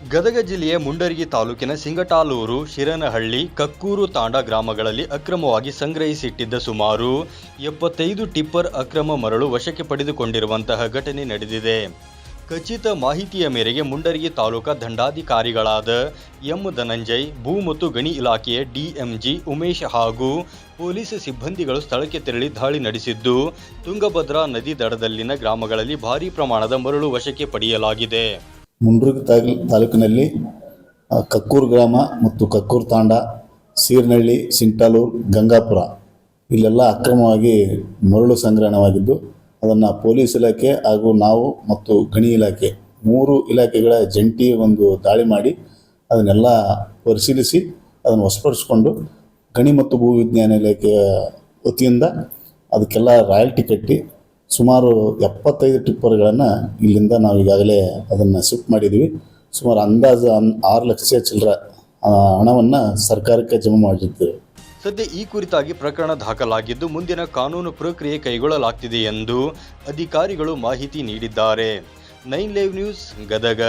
ಗದಗ ಜಿಲ್ಲೆಯ ಮುಂಡರಗಿ ತಾಲೂಕಿನ ಸಿಂಗಟಾಲೂರು, ಶಿರನಹಳ್ಳಿ, ಕಕ್ಕೂರು ತಾಂಡ ಗ್ರಾಮಗಳಲ್ಲಿ ಅಕ್ರಮವಾಗಿ ಸಂಗ್ರಹಿಸಿಟ್ಟಿದ್ದ ಸುಮಾರು ಎಪ್ಪತ್ತೈದು ಟಿಪ್ಪರ್ ಅಕ್ರಮ ಮರಳು ವಶಕ್ಕೆ ಪಡೆದುಕೊಂಡಿರುವಂತಹ ಘಟನೆ ನಡೆದಿದೆ. ಖಚಿತ ಮಾಹಿತಿಯ ಮೇರೆಗೆ ಮುಂಡರಗಿ ತಾಲೂಕಾ ದಂಡಾಧಿಕಾರಿಗಳಾದ ಎಂ ಧನಂಜಯ್, ಭೂ ಮತ್ತು ಗಣಿ ಇಲಾಖೆಯ ಡಿಎಂಜಿ ಉಮೇಶ್ ಹಾಗೂ ಪೊಲೀಸ್ ಸಿಬ್ಬಂದಿಗಳು ಸ್ಥಳಕ್ಕೆ ತೆರಳಿ ದಾಳಿ ನಡೆಸಿದ್ದು, ತುಂಗಭದ್ರಾ ನದಿ ದಡದಲ್ಲಿನ ಗ್ರಾಮಗಳಲ್ಲಿ ಭಾರೀ ಪ್ರಮಾಣದ ಮರಳು ವಶಕ್ಕೆ ಪಡೆಯಲಾಗಿದೆ. ಮುಂಡ್ರಿಗಿ ತಾಲ್ ತಾಲೂಕಿನಲ್ಲಿ ಕಕ್ಕೂರು ಗ್ರಾಮ ಮತ್ತು ಕಕ್ಕೂರು ತಾಂಡ, ಸೀರ್ನಳ್ಳಿ, ಸಿಂಟಾಲೂರು, ಗಂಗಾಪುರ ಇಲ್ಲೆಲ್ಲ ಅಕ್ರಮವಾಗಿ ಮರಳು ಸಂಗ್ರಹಣವಾಗಿದ್ದು, ಅದನ್ನು ಪೊಲೀಸ್ ಇಲಾಖೆ ಹಾಗೂ ನಾವು ಮತ್ತು ಗಣಿ ಇಲಾಖೆ ಮೂರು ಇಲಾಖೆಗಳ ಜಂಟಿ ಒಂದು ದಾಳಿ ಮಾಡಿ ಅದನ್ನೆಲ್ಲ ಪರಿಶೀಲಿಸಿ ಅದನ್ನು ವಶಪಡಿಸಿಕೊಂಡು ಗಣಿ ಮತ್ತು ಭೂವಿಜ್ಞಾನ ಇಲಾಖೆಯ ವತಿಯಿಂದ ಅದಕ್ಕೆಲ್ಲ ರಾಯಲ್ಟಿ ಕಟ್ಟಿ ಸುಮಾರು ಎಪ್ಪತ್ತೈದು ಟಿಪ್ಪರ್ಗಳನ್ನು ಇಲ್ಲಿಂದ ನಾವು ಈಗಾಗಲೇ ಅದನ್ನು ಶಿಫ್ಟ್ ಮಾಡಿದ್ದೀವಿ ಸುಮಾರು ಅಂದಾಜು ಆರು ಲಕ್ಷ ಚಿಲ್ಲರ ಹಣವನ್ನು ಸರ್ಕಾರಕ್ಕೆ ಜಮಾ ಮಾಡಿರ್ತೇವೆ ಸದ್ಯ ಈ ಕುರಿತಾಗಿ ಪ್ರಕರಣ ದಾಖಲಾಗಿದ್ದು ಮುಂದಿನ ಕಾನೂನು ಪ್ರಕ್ರಿಯೆ ಕೈಗೊಳ್ಳಲಾಗ್ತಿದೆ ಎಂದು ಅಧಿಕಾರಿಗಳು ಮಾಹಿತಿ ನೀಡಿದ್ದಾರೆ. Nine live news Gadag.